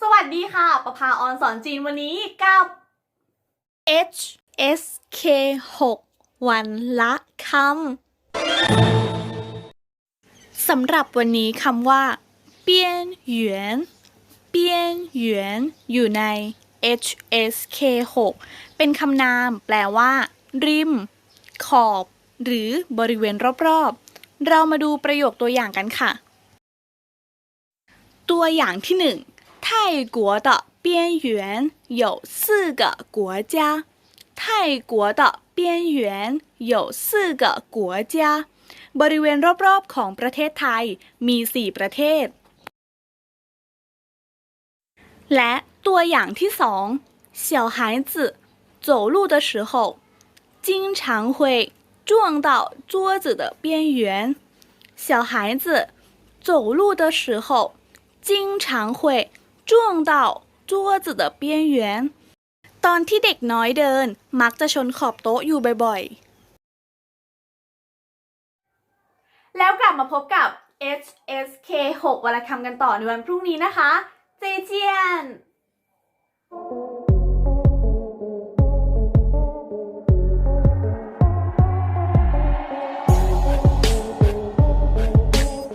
สวัสดีค่ะ ประภาออนสอนจีนวันนี้กับ H S K 6 วันละคำสำหรับวันนี้คำว่าเปียนหยวนเปียนหยวนอยู่ใน H S K 6เป็นคำนาม แปลว่า ริม ขอบ หรือบริเวณรอบๆ เรามาดูประโยคตัวอย่างกันค่ะ ตัวอย่างที่หนึ่ง泰国的边缘有四个国家。泰国的边缘有四个国家。บริเวณรอบๆของประเทศไทยมี 4 ประเทศ และตัวอย่างที่สอง小孩子走路的时候经常会撞到桌子的边缘。小孩子走路的时候 经常会撞到桌子的边缘。ตอนที่เด็กน้อยเดิน มักจะชนขอบโต๊ะอยู่บ่อยๆ แล้วกลับมาพบกับ HSK 6วรรณคำกันต่อในวันพรุ่งนี้นะคะ เจเจียน